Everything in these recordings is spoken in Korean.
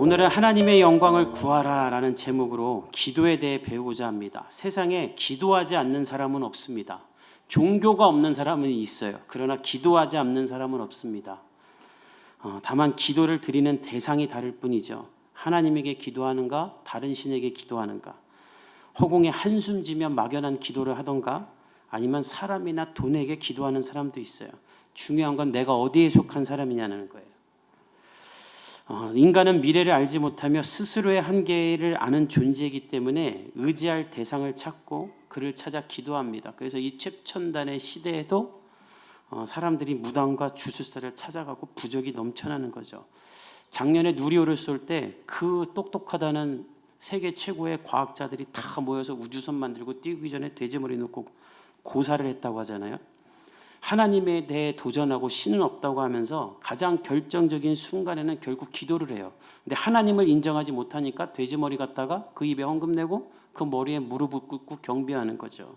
오늘은 하나님의 영광을 구하라 라는 제목으로 기도에 대해 배우고자 합니다. 세상에 기도하지 않는 사람은 없습니다. 종교가 없는 사람은 있어요. 그러나 기도하지 않는 사람은 없습니다. 어, 다만 기도를 드리는 대상이 다를 뿐이죠. 하나님에게 기도하는가, 다른 신에게 기도하는가, 허공에 한숨 지며 막연한 기도를 하던가, 아니면 사람이나 돈에게 기도하는 사람도 있어요. 중요한 건 내가 어디에 속한 사람이냐는 거예요. 어, 인간은 미래를 알지 못하며 스스로의 한계를 아는 존재이기 때문에 의지할 대상을 찾고 그를 찾아 기도합니다. 그래서 이 최첨단의 시대에도 어, 사람들이 무당과 주술사를 찾아가고 부적이 넘쳐나는 거죠. 작년에 누리호를 쏠 때 그 똑똑하다는 세계 최고의 과학자들이 다 모여서 우주선 만들고 띄우기 전에 돼지머리 놓고 고사를 했다고 하잖아요. 하나님에 대해 도전하고 신은 없다고 하면서 가장 결정적인 순간에는 결국 기도를 해요. 근데 하나님을 인정하지 못하니까 돼지머리 갖다가 그 입에 헌금 내고 그 머리에 무릎을 꿇고 경배하는 거죠.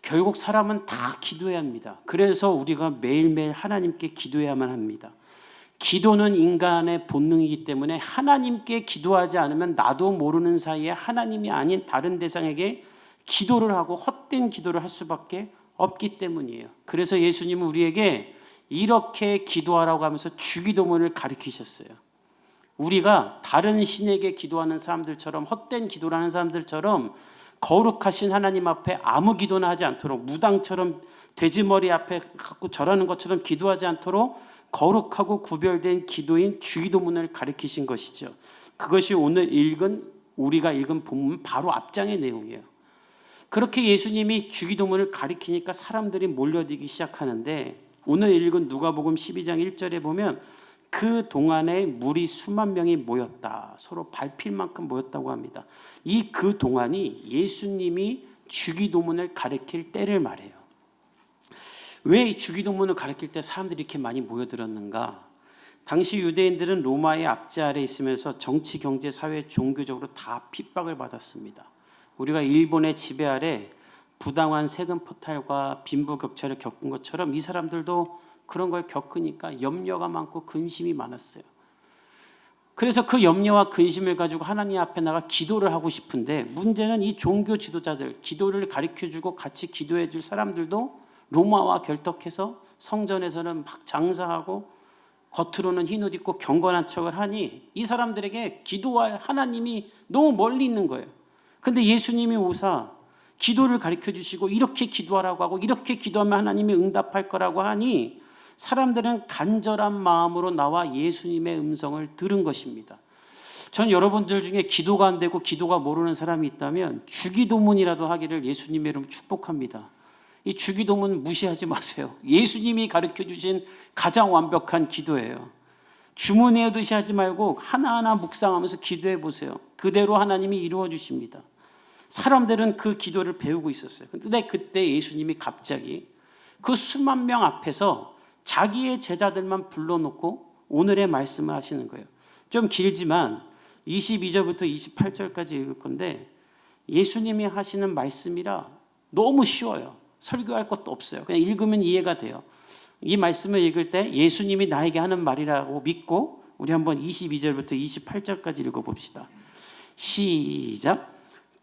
결국 사람은 다 기도해야 합니다. 그래서 우리가 매일매일 하나님께 기도해야만 합니다. 기도는 인간의 본능이기 때문에 하나님께 기도하지 않으면 나도 모르는 사이에 하나님이 아닌 다른 대상에게 기도를 하고 헛된 기도를 할 수밖에 없기 때문이에요. 그래서 예수님은 우리에게 이렇게 기도하라고 하면서 주기도문을 가르치셨어요. 우리가 다른 신에게 기도하는 사람들처럼 헛된 기도를 하는 사람들처럼 거룩하신 하나님 앞에 아무 기도나 하지 않도록 무당처럼 돼지머리 앞에 갖고 절하는 것처럼 기도하지 않도록 거룩하고 구별된 기도인 주기도문을 가르치신 것이죠. 그것이 오늘 읽은 우리가 읽은 본문 바로 앞장의 내용이에요. 그렇게 예수님이 주기도문을 가리키니까 사람들이 몰려들기 시작하는데 오늘 읽은 누가복음 12장 1절에 보면 그 동안에 물이 수만 명이 모였다. 서로 밟힐 만큼 모였다고 합니다. 이 그 동안이 예수님이 주기도문을 가리킬 때를 말해요. 왜 주기도문을 가리킬 때 사람들이 이렇게 많이 모여들었는가? 당시 유대인들은 로마의 압제 아래 있으면서 정치, 경제, 사회, 종교적으로 다 핍박을 받았습니다. 우리가 일본의 지배 아래 부당한 세금 포탈과 빈부격차를 겪은 것처럼 이 사람들도 그런 걸 겪으니까 염려가 많고 근심이 많았어요. 그래서 그 염려와 근심을 가지고 하나님 앞에 나가 기도를 하고 싶은데 문제는 이 종교 지도자들 기도를 가르쳐 주고 같이 기도해 줄 사람들도 로마와 결탁해서 성전에서는 막 장사하고 겉으로는 흰옷 입고 경건한 척을 하니 이 사람들에게 기도할 하나님이 너무 멀리 있는 거예요. 근데 예수님이 오사 기도를 가르쳐 주시고 이렇게 기도하라고 하고 이렇게 기도하면 하나님이 응답할 거라고 하니 사람들은 간절한 마음으로 나와 예수님의 음성을 들은 것입니다. 전 여러분들 중에 기도가 안 되고 기도가 모르는 사람이 있다면 주기도문이라도 하기를 예수님의 이름 축복합니다. 이 주기도문 무시하지 마세요. 예수님이 가르쳐 주신 가장 완벽한 기도예요. 주문해 듯이 하지 말고 하나하나 묵상하면서 기도해 보세요. 그대로 하나님이 이루어 주십니다. 사람들은 그 기도를 배우고 있었어요. 근데 그때 예수님이 갑자기 그 수만 명 앞에서 자기의 제자들만 불러놓고 오늘의 말씀을 하시는 거예요. 좀 길지만 22절부터 28절까지 읽을 건데 예수님이 하시는 말씀이라 너무 쉬워요. 설교할 것도 없어요. 그냥 읽으면 이해가 돼요. 이 말씀을 읽을 때 예수님이 나에게 하는 말이라고 믿고 우리 한번 22절부터 28절까지 읽어봅시다. 시작.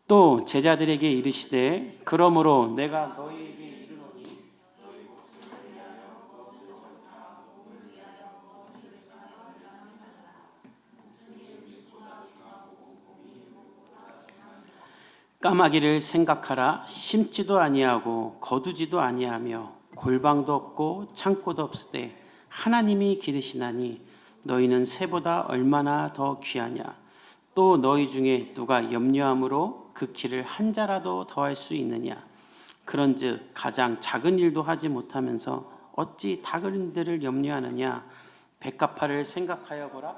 또 제자들에게 이르시되 그러므로 내가 너희에게 이르노니 까마귀를 생각하라. 심지도 아니하고 거두지도 아니하며 골방도 없고 창고도 없으되 하나님이 기르시나니 너희는 새보다 얼마나 더 귀하냐. 또 너희 중에 누가 염려함으로 그 키를 한 자라도 더할 수 있느냐? 그런즉 가장 작은 일도 하지 못하면서 어찌 다른 일들을 염려하느냐? 백합화를 생각하여 보라.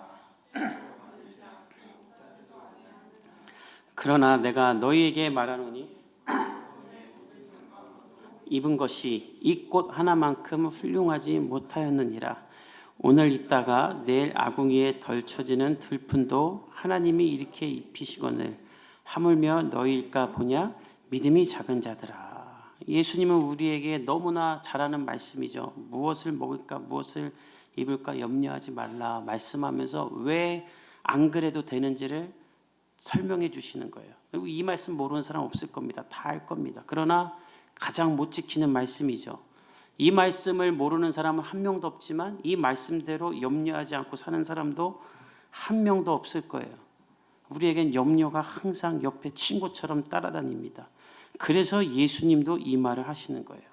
그러나 내가 너희에게 말하노니 입은 것이 이 꽃 하나만큼 훌륭하지 못하였느니라. 오늘 있다가 내일 아궁이에 덜쳐지는 들판도 하나님이 이렇게 입히시거늘 하물며 너희일까 보냐 믿음이 작은 자들아 예수님은 우리에게 너무나 잘하는 말씀이죠 무엇을 먹을까 무엇을 입을까 염려하지 말라 말씀하면서 왜 안 그래도 되는지를 설명해 주시는 거예요. 그리고 이 말씀 모르는 사람 없을 겁니다. 다 알 겁니다. 그러나 가장 못 지키는 말씀이죠. 이 말씀을 모르는 사람은 한 명도 없지만 이 말씀대로 염려하지 않고 사는 사람도 한 명도 없을 거예요. 우리에겐 염려가 항상 옆에 친구처럼 따라다닙니다. 그래서 예수님도 이 말을 하시는 거예요.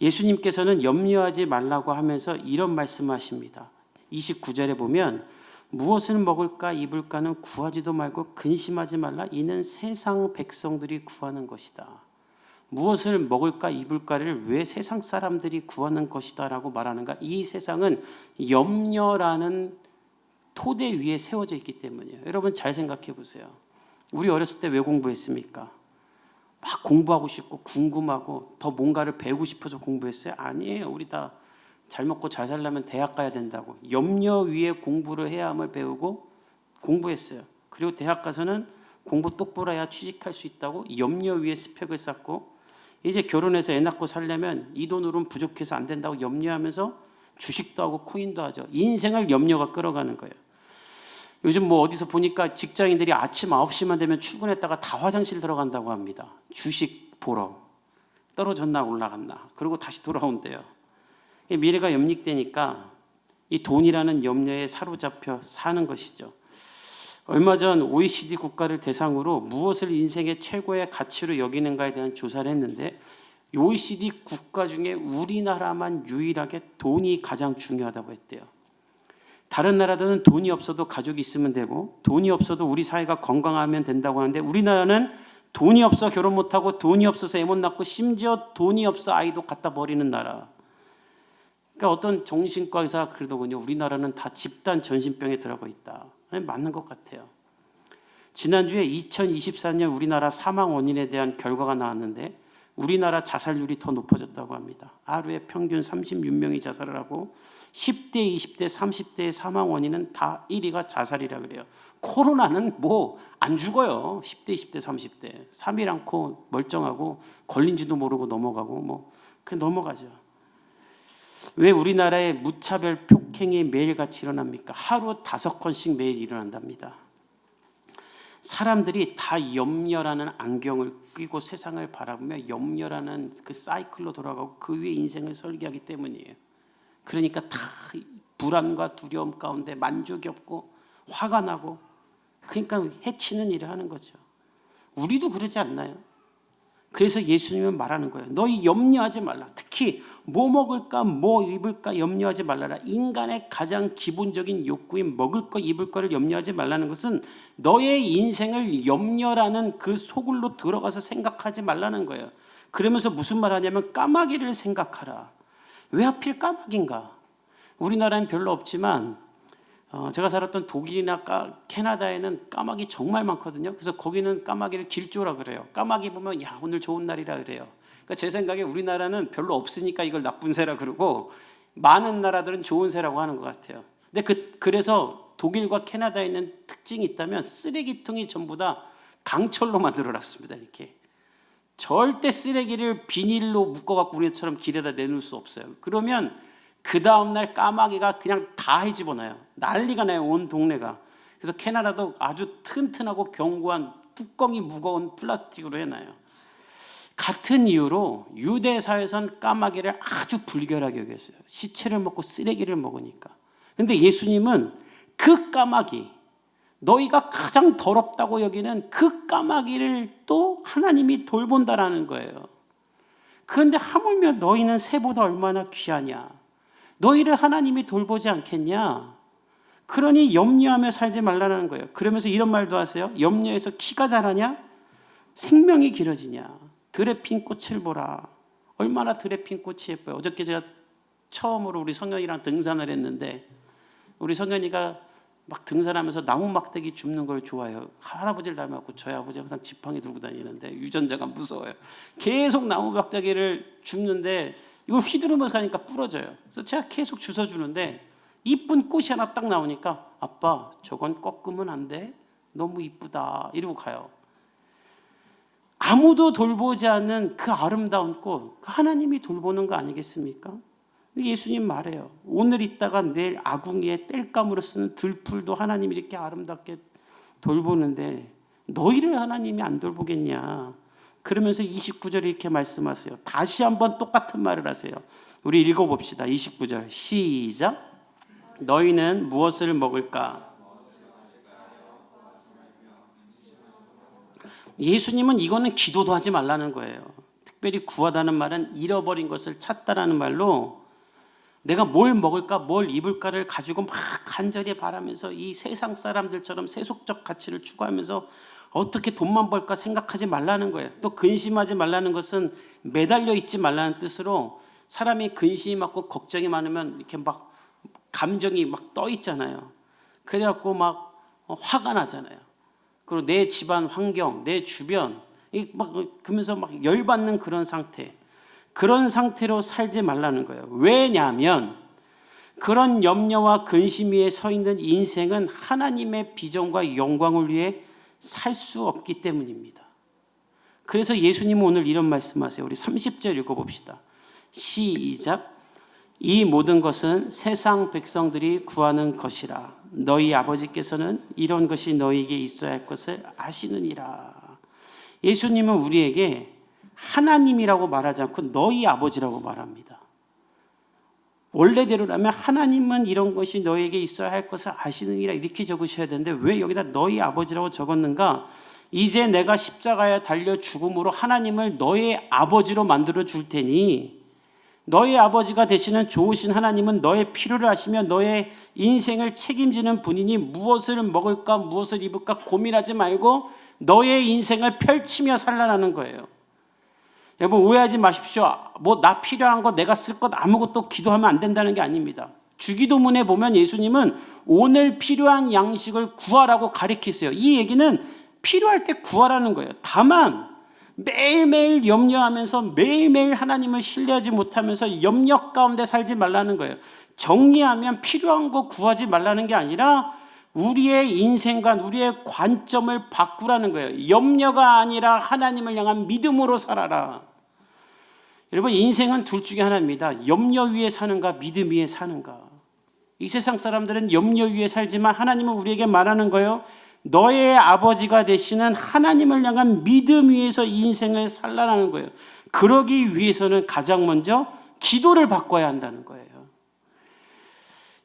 예수님께서는 염려하지 말라고 하면서 이런 말씀하십니다. 29절에 보면 무엇을 먹을까 입을까는 구하지도 말고 근심하지 말라 이는 세상 백성들이 구하는 것이다. 무엇을 먹을까 입을까를 왜 세상 사람들이 구하는 것이다라고 말하는가? 이 세상은 염려라는 토대 위에 세워져 있기 때문이에요. 여러분 잘 생각해 보세요. 우리 어렸을 때 왜 공부했습니까? 막 공부하고 싶고 궁금하고 더 뭔가를 배우고 싶어서 공부했어요? 아니에요. 우리 다 잘 먹고 잘 살려면 대학 가야 된다고 염려 위에 공부를 해야 함을 배우고 공부했어요. 그리고 대학 가서는 공부 똑바로 해야 취직할 수 있다고 염려 위에 스펙을 쌓고 이제 결혼해서 애 낳고 살려면 이 돈으로는 부족해서 안 된다고 염려하면서 주식도 하고 코인도 하죠. 인생을 염려가 끌어가는 거예요. 요즘 뭐 어디서 보니까 직장인들이 아침 9시만 되면 출근했다가 다 화장실 들어간다고 합니다. 주식 보러. 떨어졌나 올라갔나. 그리고 다시 돌아온대요. 이 미래가 염립되니까 이 돈이라는 염려에 사로잡혀 사는 것이죠. 얼마 전 OECD 국가를 대상으로 무엇을 인생의 최고의 가치로 여기는가에 대한 조사를 했는데 OECD 국가 중에 우리나라만 유일하게 돈이 가장 중요하다고 했대요. 다른 나라들은 돈이 없어도 가족이 있으면 되고 돈이 없어도 우리 사회가 건강하면 된다고 하는데 우리나라는 돈이 없어 결혼 못하고 돈이 없어서 애 못 낳고 심지어 돈이 없어 아이도 갖다 버리는 나라. 그러니까 어떤 정신과 의사가 그러더군요. 우리나라는 다 집단 전신병에 들어가 있다. 맞는 것 같아요. 지난주에 2024년 우리나라 사망 원인에 대한 결과가 나왔는데 우리나라 자살률이 더 높아졌다고 합니다. 하루에 평균 36명이 자살을 하고 10대, 20대, 30대의 사망 원인은 다 1위가 자살이라 그래요. 코로나는 뭐 안 죽어요. 10대, 20대, 30대. 3일 않고 멀쩡하고 걸린지도 모르고 넘어가고 뭐 그 넘어가죠. 왜 우리나라에 무차별 폭행이 매일같이 일어납니까? 하루 다섯 건씩 매일 일어난답니다. 사람들이 다 염려라는 안경을 끼고 세상을 바라보며 염려라는 그 사이클로 돌아가고 그 위에 인생을 설계하기 때문이에요. 그러니까 다 불안과 두려움 가운데 만족이 없고 화가 나고 그러니까 해치는 일을 하는 거죠. 우리도 그러지 않나요? 그래서 예수님은 말하는 거예요. 너희 염려하지 말라. 특히 뭐 먹을까, 뭐 입을까 염려하지 말라라. 인간의 가장 기본적인 욕구인 먹을 거, 입을 거를 염려하지 말라는 것은 너의 인생을 염려라는 그 소굴로 들어가서 생각하지 말라는 거예요. 그러면서 무슨 말 하냐면 까마귀를 생각하라. 왜 하필 까마귀인가? 우리나라엔 별로 없지만 어, 제가 살았던 독일이나 까, 캐나다에는 까마귀 정말 많거든요. 그래서 거기는 까마귀를 길조라 그래요. 까마귀 보면 야 오늘 좋은 날이라 그래요. 그러니까 제 생각에 우리나라는 별로 없으니까 이걸 나쁜 새라 그러고 많은 나라들은 좋은 새라고 하는 것 같아요. 근데 그 그래서 독일과 캐나다에 있는 특징이 있다면 쓰레기통이 전부 다 강철로 만들어놨습니다. 이렇게 절대 쓰레기를 비닐로 묶어갖고 우리처럼 길에다 내놓을 수 없어요. 그러면 그 다음날 까마귀가 그냥 다 해집어놔요. 난리가 나요, 온 동네가. 그래서 캐나다도 아주 튼튼하고 견고한 뚜껑이 무거운 플라스틱으로 해놔요. 같은 이유로 유대 사회에선 까마귀를 아주 불결하게 여겼어요. 시체를 먹고 쓰레기를 먹으니까. 근데 예수님은 그 까마귀, 너희가 가장 더럽다고 여기는 그 까마귀를 또 하나님이 돌본다라는 거예요. 그런데 하물며 너희는 새보다 얼마나 귀하냐. 너희를 하나님이 돌보지 않겠냐? 그러니 염려하며 살지 말라는 거예요. 그러면서 이런 말도 하세요. 염려해서 키가 자라냐? 생명이 길어지냐? 들에 핀 꽃을 보라. 얼마나 들에 핀 꽃이 예뻐요. 어저께 제가 처음으로 우리 성현이랑 등산을 했는데 우리 성현이가 막 등산하면서 나무 막대기 줍는 걸 좋아해요. 할아버지를 닮았고 저희 아버지 항상 지팡이 들고 다니는데 유전자가 무서워요. 계속 나무 막대기를 줍는데 이걸 휘두르면서 가니까 부러져요. 그래서 제가 계속 주워 주는데 이쁜 꽃이 하나 딱 나오니까 아빠 저건 꺾으면 안 돼. 너무 이쁘다. 이러고 가요. 아무도 돌보지 않는 그 아름다운 꽃, 그 하나님이 돌보는 거 아니겠습니까? 예수님 말해요. 오늘 있다가 내일 아궁이에 땔감으로 쓰는 들풀도 하나님이 이렇게 아름답게 돌보는데 너희를 하나님이 안 돌보겠냐. 그러면서 29절에 이렇게 말씀하세요. 다시 한번 똑같은 말을 하세요. 우리 읽어봅시다. 29절 시작. 너희는 무엇을 먹을까? 예수님은 이거는 기도도 하지 말라는 거예요. 특별히 구하다는 말은 잃어버린 것을 찾다라는 말로 내가 뭘 먹을까, 뭘 입을까를 가지고 막 간절히 바라면서 이 세상 사람들처럼 세속적 가치를 추구하면서 어떻게 돈만 벌까 생각하지 말라는 거예요. 또 근심하지 말라는 것은 매달려 있지 말라는 뜻으로 사람이 근심이 많고 걱정이 많으면 이렇게 막 감정이 막 떠 있잖아요. 그래갖고 막 화가 나잖아요. 그리고 내 집안 환경, 내 주변, 이막 그러면서 막 열받는 그런 상태. 그런 상태로 살지 말라는 거예요. 왜냐하면 그런 염려와 근심 위에 서 있는 인생은 하나님의 비전과 영광을 위해 살 수 없기 때문입니다. 그래서 예수님은 오늘 이런 말씀하세요. 우리 30절 읽어봅시다. 시작. 이 모든 것은 세상 백성들이 구하는 것이라. 너희 아버지께서는 이런 것이 너희에게 있어야 할 것을 아시느니라. 예수님은 우리에게 하나님이라고 말하지 않고 너희 아버지라고 말합니다. 원래대로라면 하나님은 이런 것이 너에게 있어야 할 것을 아시느니라 이렇게 적으셔야 되는데 왜 여기다 너희 아버지라고 적었는가? 이제 내가 십자가에 달려 죽음으로 하나님을 너의 아버지로 만들어 줄 테니 너의 아버지가 되시는 좋으신 하나님은 너의 필요를 아시며 너의 인생을 책임지는 분이니 무엇을 먹을까 무엇을 입을까 고민하지 말고 너의 인생을 펼치며 살라라는 거예요. 여러분 오해하지 마십시오. 뭐 나 필요한 거 내가 쓸 것 아무것도 기도하면 안 된다는 게 아닙니다. 주기도문에 보면 예수님은 오늘 필요한 양식을 구하라고 가리키세요. 이 얘기는 필요할 때 구하라는 거예요. 다만 매일매일 염려하면서 매일매일 하나님을 신뢰하지 못하면서 염려 가운데 살지 말라는 거예요. 정리하면 필요한 거 구하지 말라는 게 아니라 우리의 인생과 우리의 관점을 바꾸라는 거예요. 염려가 아니라 하나님을 향한 믿음으로 살아라. 여러분, 인생은 둘 중에 하나입니다. 염려 위에 사는가, 믿음 위에 사는가. 이 세상 사람들은 염려 위에 살지만 하나님은 우리에게 말하는 거예요. 너의 아버지가 되시는 하나님을 향한 믿음 위에서 이 인생을 살라는 거예요. 그러기 위해서는 가장 먼저 기도를 바꿔야 한다는 거예요.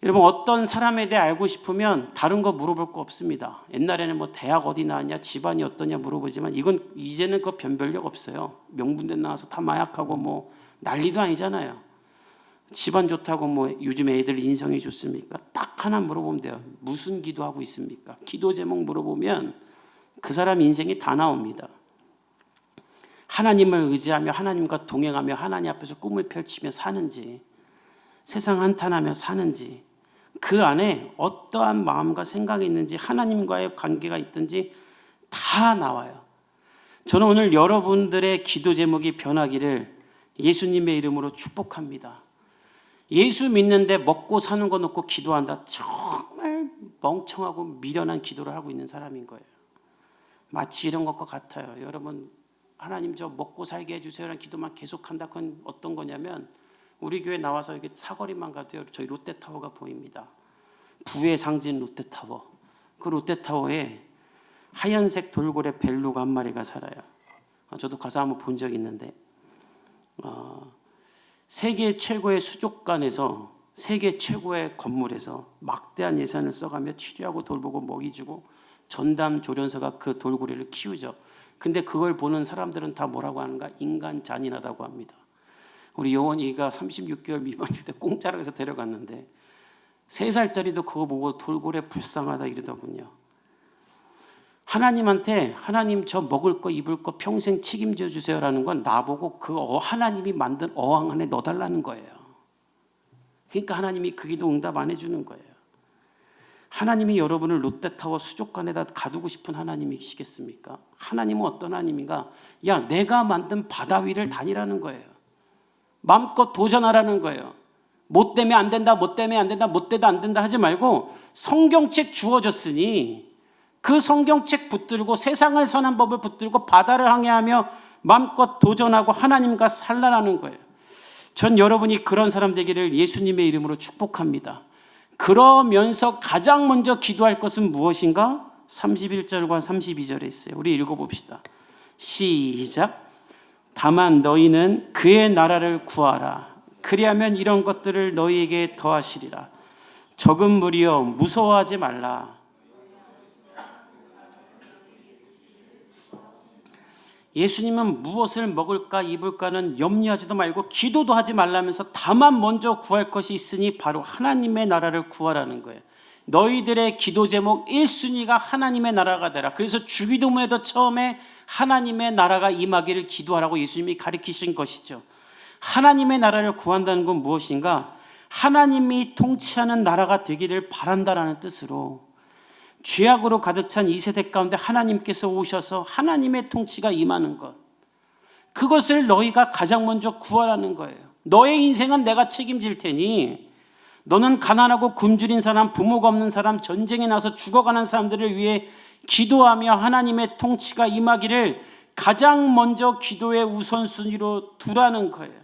여러분 어떤 사람에 대해 알고 싶으면 다른 거 물어볼 거 없습니다. 옛날에는 뭐 대학 어디 나왔냐, 집안이 어떠냐 물어보지만 이건 이제는 그 변별력 없어요. 명분대 나와서 다 마약하고 뭐 난리도 아니잖아요. 집안 좋다고 뭐 요즘 애들 인성이 좋습니까? 딱 하나 물어보면 돼요. 무슨 기도하고 있습니까? 기도 제목 물어보면 그 사람 인생이 다 나옵니다. 하나님을 의지하며 하나님과 동행하며 하나님 앞에서 꿈을 펼치며 사는지 세상 한탄하며 사는지 그 안에 어떠한 마음과 생각이 있는지 하나님과의 관계가 있든지 다 나와요. 저는 오늘 여러분들의 기도 제목이 변하기를 예수님의 이름으로 축복합니다. 예수 믿는데 먹고 사는 거 놓고 기도한다. 정말 멍청하고 미련한 기도를 하고 있는 사람인 거예요. 마치 이런 것과 같아요. 여러분, 하나님 저 먹고 살게 해주세요라는 기도만 계속한다. 그건 어떤 거냐면 우리 교회 나와서 이게 사거리만 가도 저희 롯데타워가 보입니다. 부의 상징 롯데타워. 그 롯데타워에 하얀색 돌고래 벨루가 한 마리가 살아요. 어, 저도 가서 한번 본 적이 있는데 어, 세계 최고의 수족관에서 세계 최고의 건물에서 막대한 예산을 써가며 치료하고 돌보고 먹이 주고 전담 조련사가 그 돌고래를 키우죠. 근데 그걸 보는 사람들은 다 뭐라고 하는가? 인간 잔인하다고 합니다. 우리 요원이가 36개월 미만일 때 공짜로 해서 데려갔는데 세 살짜리도 그거 보고 돌고래 불쌍하다 이러더군요. 하나님한테 하나님 저 먹을 거 입을 거 평생 책임져 주세요라는 건 나보고 그 어, 하나님이 만든 어항 안에 넣어달라는 거예요. 그러니까 하나님이 그 기도 응답 안 해주는 거예요. 하나님이 여러분을 롯데타워 수족관에다 가두고 싶은 하나님이시겠습니까? 하나님은 어떤 하나님인가? 야, 내가 만든 바다 위를 다니라는 거예요. 마음껏 도전하라는 거예요. 못 되면 안 된다, 못 되면 안 된다, 못 돼도 안 된다 하지 말고 성경책 주어졌으니 그 성경책 붙들고 세상을 선한 법을 붙들고 바다를 항해하며 마음껏 도전하고 하나님과 살라라는 거예요. 전 여러분이 그런 사람 되기를 예수님의 이름으로 축복합니다. 그러면서 가장 먼저 기도할 것은 무엇인가? 31절과 32절에 있어요. 우리 읽어봅시다. 시작. 다만 너희는 그의 나라를 구하라. 그리하면 이런 것들을 너희에게 더하시리라. 적은 무리여 무서워하지 말라. 예수님은 무엇을 먹을까 입을까는 염려하지도 말고 기도도 하지 말라면서 다만 먼저 구할 것이 있으니 바로 하나님의 나라를 구하라는 거예요. 너희들의 기도 제목 1순위가 하나님의 나라가 되라. 그래서 주기도문에도 처음에 하나님의 나라가 임하기를 기도하라고 예수님이 가르치신 것이죠. 하나님의 나라를 구한다는 건 무엇인가? 하나님이 통치하는 나라가 되기를 바란다라는 뜻으로 죄악으로 가득 찬 이 세대 가운데 하나님께서 오셔서 하나님의 통치가 임하는 것. 그것을 너희가 가장 먼저 구하라는 거예요. 너의 인생은 내가 책임질 테니 너는 가난하고 굶주린 사람, 부모가 없는 사람, 전쟁에 나서 죽어가는 사람들을 위해 기도하며 하나님의 통치가 임하기를 가장 먼저 기도의 우선순위로 두라는 거예요.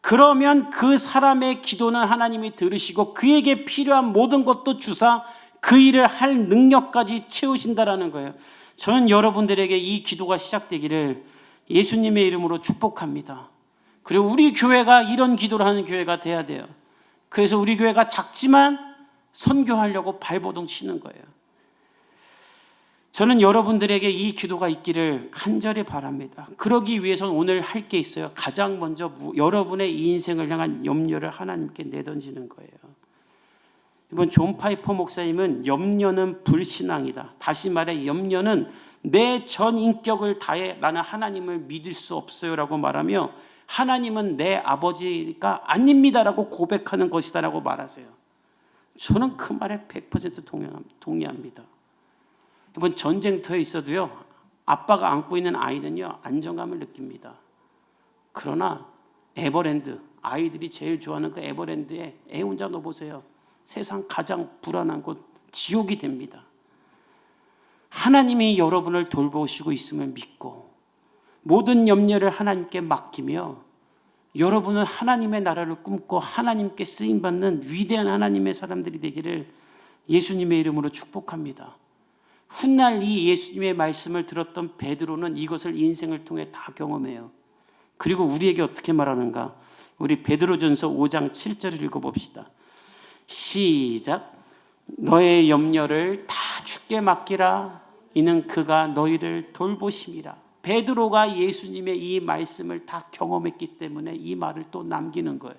그러면 그 사람의 기도는 하나님이 들으시고 그에게 필요한 모든 것도 주사 그 일을 할 능력까지 채우신다라는 거예요. 저는 여러분들에게 이 기도가 시작되기를 예수님의 이름으로 축복합니다. 그리고 우리 교회가 이런 기도를 하는 교회가 돼야 돼요. 그래서 우리 교회가 작지만 선교하려고 발버둥 치는 거예요. 저는 여러분들에게 이 기도가 있기를 간절히 바랍니다. 그러기 위해서는 오늘 할 게 있어요. 가장 먼저 여러분의 이 인생을 향한 염려를 하나님께 내던지는 거예요. 이번 존 파이퍼 목사님은 염려는 불신앙이다. 다시 말해 염려는 내 전 인격을 다해 나는 하나님을 믿을 수 없어요라고 말하며 하나님은 내 아버지가 아닙니다라고 고백하는 것이다라고 말하세요. 저는 그 말에 100% 동의합니다. 이번 전쟁터에 있어도요, 아빠가 안고 있는 아이는요, 안정감을 느낍니다. 그러나 에버랜드, 아이들이 제일 좋아하는 그 에버랜드에 애 혼자 넣어보세요. 세상 가장 불안한 곳, 지옥이 됩니다. 하나님이 여러분을 돌보시고 있음을 믿고 모든 염려를 하나님께 맡기며 여러분은 하나님의 나라를 꿈꿔 하나님께 쓰임받는 위대한 하나님의 사람들이 되기를 예수님의 이름으로 축복합니다. 훗날 이 예수님의 말씀을 들었던 베드로는 이것을 인생을 통해 다 경험해요. 그리고 우리에게 어떻게 말하는가? 우리 베드로전서 5장 7절을 읽어봅시다. 시작. 너의 염려를 다 죽게 맡기라. 이는 그가 너희를 돌보심이라. 베드로가 예수님의 이 말씀을 다 경험했기 때문에 이 말을 또 남기는 거예요.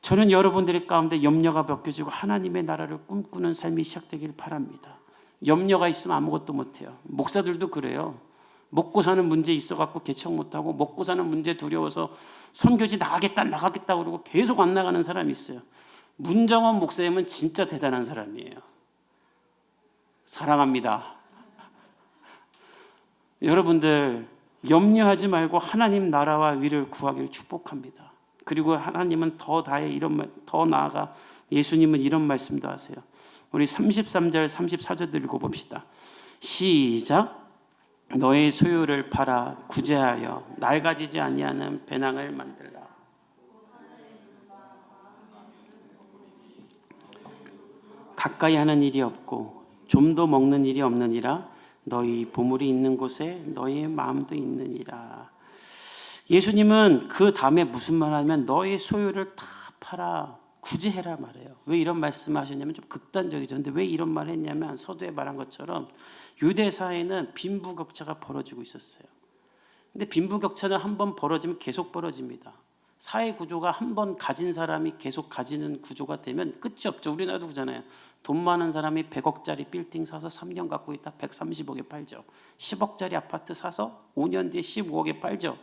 저는 여러분들의 가운데 염려가 벗겨지고 하나님의 나라를 꿈꾸는 삶이 시작되길 바랍니다. 염려가 있으면 아무것도 못해요. 목사들도 그래요. 먹고 사는 문제 있어갖고 개척 못하고 먹고 사는 문제 두려워서 선교지 나가겠다 나가겠다 그러고 계속 안 나가는 사람이 있어요. 문정원 목사님은 진짜 대단한 사람이에요. 사랑합니다. 여러분들 염려하지 말고 하나님 나라와 위를 구하기를 축복합니다. 그리고 하나님은 더 다해 이런 더 나아가 예수님은 이런 말씀도 하세요. 우리 33절 34절 읽어 봅시다. 시작. 너의 소유를 팔아 구제하여 낡아지지 아니하는 배낭을 만들라. 가까이 하는 일이 없고 좀 더 먹는 일이 없느니라 너희 보물이 있는 곳에 너희의 마음도 있느니라. 예수님은 그 다음에 무슨 말 하면 너의 소유를 다 팔아 구제해라 말해요. 왜 이런 말씀을 하셨냐면 좀 극단적이죠. 근데 왜 이런 말을 했냐면 서두에 말한 것처럼 유대 사회는 빈부격차가 벌어지고 있었어요. 근데 빈부격차는 한 번 벌어지면 계속 벌어집니다. 사회 구조가 한 번 가진 사람이 계속 가지는 구조가 되면 끝이 없죠. 우리나라도 그잖아요. 돈 많은 사람이 100억짜리 빌딩 사서 3년 갖고 있다 130억에 팔죠. 10억짜리 아파트 사서 5년 뒤에 15억에 팔죠.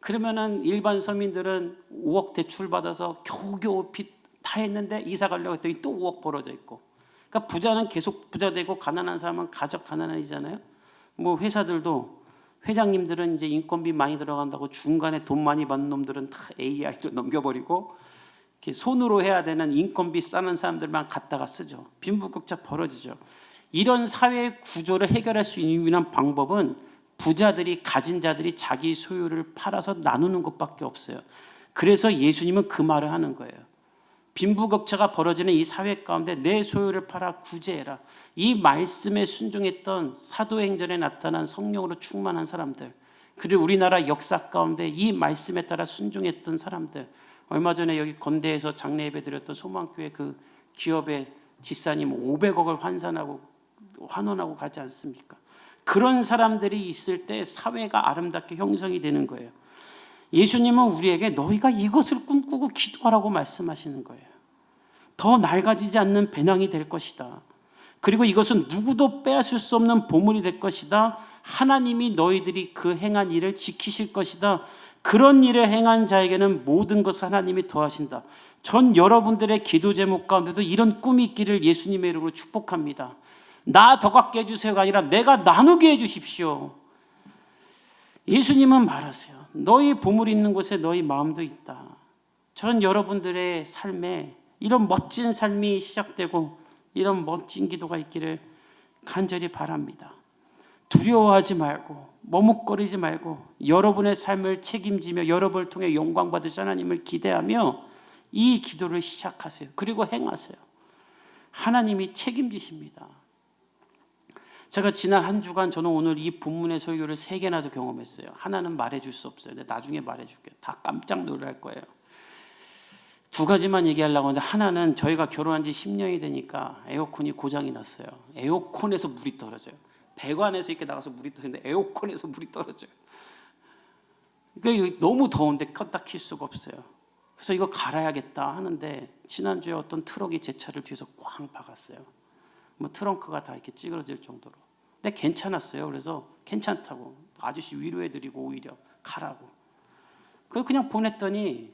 그러면은 일반 서민들은 5억 대출 받아서 겨우겨우 빚다 했는데 이사 가려고 했더니 또 5억 벌어져 있고. 그러니까 부자는 계속 부자 되고 가난한 사람은 가족 가난해지잖아요. 뭐 회사들도 회장님들은 이제 인건비 많이 들어간다고 중간에 돈 많이 받는 놈들은 다 AI로 넘겨버리고 손으로 해야 되는 인건비 싸는 사람들만 갖다가 쓰죠. 빈부격차 벌어지죠. 이런 사회 구조를 해결할 수 있는 방법은 부자들이 가진 자들이 자기 소유를 팔아서 나누는 것밖에 없어요. 그래서 예수님은 그 말을 하는 거예요. 빈부격차가 벌어지는 이 사회 가운데 내 소유를 팔아 구제해라. 이 말씀에 순종했던 사도행전에 나타난 성령으로 충만한 사람들, 그리고 우리나라 역사 가운데 이 말씀에 따라 순종했던 사람들, 얼마 전에 여기 건대에서 장례 예배 드렸던 소망교회 그 기업의 지사님 500억을 환산하고 환원하고 가지 않습니까? 그런 사람들이 있을 때 사회가 아름답게 형성이 되는 거예요. 예수님은 우리에게 너희가 이것을 꿈꾸고 기도하라고 말씀하시는 거예요. 더 낡아지지 않는 배낭이 될 것이다. 그리고 이것은 누구도 빼앗을 수 없는 보물이 될 것이다. 하나님이 너희들이 그 행한 일을 지키실 것이다. 그런 일을 행한 자에게는 모든 것을 하나님이 더하신다. 전 여러분들의 기도 제목 가운데도 이런 꿈이 있기를 예수님의 이름으로 축복합니다. 나 더 갖게 해주세요가 아니라 내가 나누게 해주십시오. 예수님은 말하세요. 너희 보물이 있는 곳에 너희 마음도 있다. 전 여러분들의 삶에 이런 멋진 삶이 시작되고 이런 멋진 기도가 있기를 간절히 바랍니다. 두려워하지 말고 머뭇거리지 말고 여러분의 삶을 책임지며 여러분을 통해 영광 받으시 하나님을 기대하며 이 기도를 시작하세요. 그리고 행하세요. 하나님이 책임지십니다. 제가 지난 한 주간 저는 오늘 이 본문의 설교를 세 개나 더 경험했어요. 하나는 말해줄 수 없어요. 근데 나중에 말해줄게요. 다 깜짝 놀랄 거예요. 두 가지만 얘기하려고 하는데 하나는 저희가 결혼한 지 10년이 되니까 에어컨이 고장이 났어요. 에어컨에서 물이 떨어져요. 배관에서 이렇게 나가서 물이 떨어지는데 에어컨에서 물이 떨어져요. 그러니까 너무 더운데 껐다 킬 수가 없어요. 그래서 이거 갈아야겠다 하는데 지난주에 어떤 트럭이 제 차를 뒤에서 꽝 박았어요. 뭐 트렁크가 다 이렇게 찌그러질 정도로. 근데 괜찮았어요. 그래서 괜찮다고 아저씨 위로해드리고 오히려 가라고. 그 그냥 보냈더니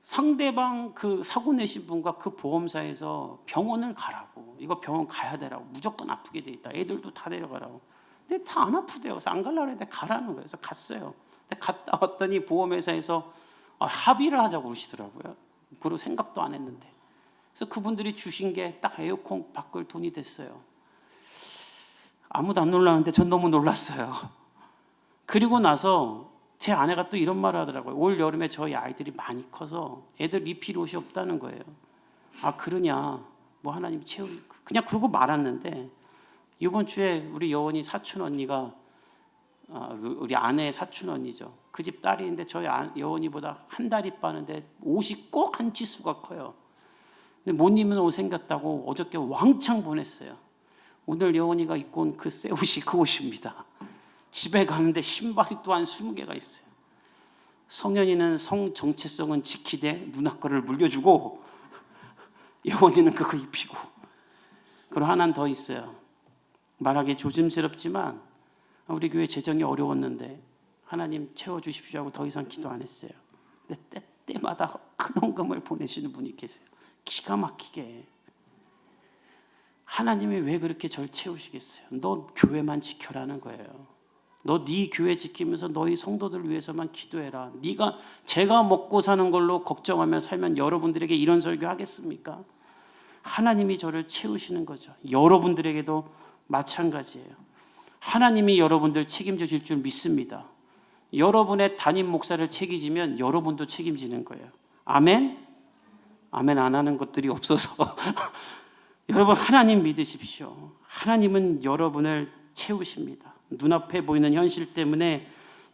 상대방 그 사고 내신 분과 그 보험사에서 병원을 가라고. 이거 병원 가야 되라고. 무조건 아프게 돼 있다. 애들도 다 데려가라고. 근데 다 안 아프대요. 그래서 안 가려고 했는데 가라는 거예요. 그래서 갔어요. 근데 갔다 왔더니 보험회사에서 아, 합의를 하자고 그러시더라고요. 그리고 생각도 안 했는데. 그래서 그분들이 주신 게 딱 에어컨 바꿀 돈이 됐어요. 아무도 안 놀라는데 전 너무 놀랐어요. 그리고 나서 제 아내가 또 이런 말을 하더라고요. 올 여름에 저희 아이들이 많이 커서 애들 입힐 옷이 없다는 거예요. 아 그러냐? 뭐 하나님 채우 그냥 그러고 말았는데 이번 주에 우리 여원이 사촌 언니가 아, 그 우리 아내의 사촌 언니죠. 그 집 딸인데 저희 아- 여원이보다 한 달이 빠는데 옷이 꼭 한 치수가 커요. 근데 못 입는 옷 생겼다고 어저께 왕창 보냈어요. 오늘 여원이가 입고 온 그 새 옷이 그 옷입니다. 집에 가는데 신발이 또한 20개가 있어요. 성현이는 성 정체성은 지키되 누나 거를 물려주고 여원이는 그거 입히고 그리고 하나는 더 있어요. 말하기 조심스럽지만 우리 교회 재정이 어려웠는데 하나님 채워주십시오 하고 더 이상 기도 안 했어요. 근데 때, 때마다 큰 헌금을 보내시는 분이 계세요. 기가 막히게. 하나님이 왜 그렇게 절 채우시겠어요? 너 교회만 지켜라는 거예요. 너 네 교회 지키면서 너희 성도들 위해서만 기도해라. 네가 제가 먹고 사는 걸로 걱정하며 살면 여러분들에게 이런 설교 하겠습니까? 하나님이 저를 채우시는 거죠. 여러분들에게도 마찬가지예요. 하나님이 여러분들 책임져 줄 줄 믿습니다. 여러분의 담임 목사를 책임지면 여러분도 책임지는 거예요. 아멘? 아멘 안 하는 것들이 없어서 여러분 하나님 믿으십시오. 하나님은 여러분을 채우십니다. 눈앞에 보이는 현실 때문에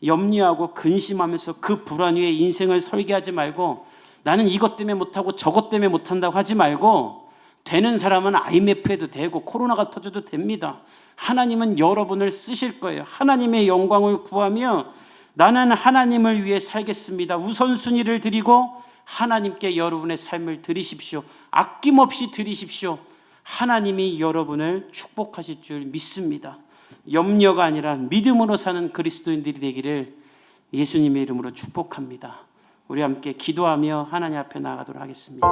염려하고 근심하면서 그 불안 위에 인생을 설계하지 말고 나는 이것 때문에 못하고 저것 때문에 못한다고 하지 말고 되는 사람은 IMF 해도 되고 코로나가 터져도 됩니다. 하나님은 여러분을 쓰실 거예요. 하나님의 영광을 구하며 나는 하나님을 위해 살겠습니다. 우선순위를 드리고 하나님께 여러분의 삶을 드리십시오. 아낌없이 드리십시오. 하나님이 여러분을 축복하실 줄 믿습니다. 염려가 아니라 믿음으로 사는 그리스도인들이 되기를 예수님의 이름으로 축복합니다. 우리 함께 기도하며 하나님 앞에 나가도록 하겠습니다.